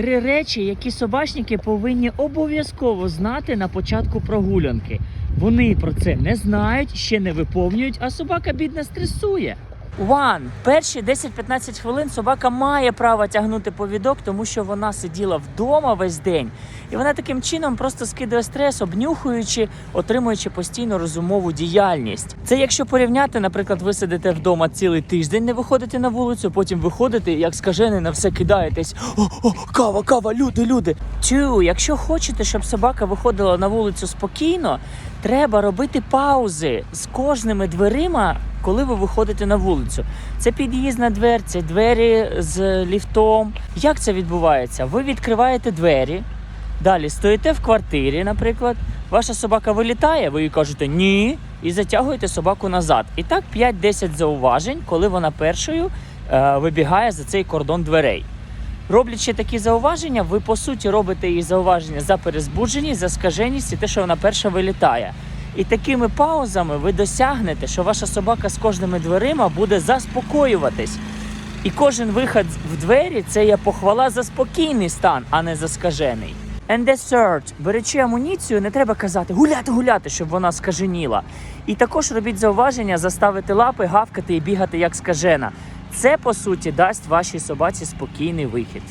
Три речі, які собачники повинні обов'язково знати на початку прогулянки. Вони про це не знають, ще не виповнюють, а собака бідна стресує. One. Перші 10-15 хвилин собака має право тягнути повідок, тому що вона сиділа вдома весь день. І вона таким чином просто скидає стрес, обнюхуючи, отримуючи постійно розумову діяльність. Це якщо порівняти, наприклад, ви сидите вдома цілий тиждень, не виходите на вулицю, потім виходите, як скажений, на все кидаєтесь. О, о, кава, кава, люди, люди. Тю, якщо хочете, щоб собака виходила на вулицю спокійно, треба робити паузи з кожними дверима, коли ви виходите на вулицю. Це під'їзна дверця, двері з ліфтом. Як це відбувається? Ви відкриваєте двері. Далі стоїте в квартирі, наприклад, ваша собака вилітає, ви їй кажете ні, і затягуєте собаку назад. І так 5-10 зауважень, коли вона першою е, вибігає за цей кордон дверей. Роблячи такі зауваження, ви по суті робите їй зауваження за перезбудженість, за скаженість і те, що вона перша вилітає. І такими паузами ви досягнете, що ваша собака з кожними дверима буде заспокоюватись. І кожен вихід в двері це є похвала за спокійний стан, а не за скажений. And the third. беречи амуніцію, не треба казати гуляти, гуляти, щоб вона скаженіла. І також робіть зауваження, заставити лапи, гавкати і бігати як скажена. Це по суті дасть вашій собаці спокійний вихід.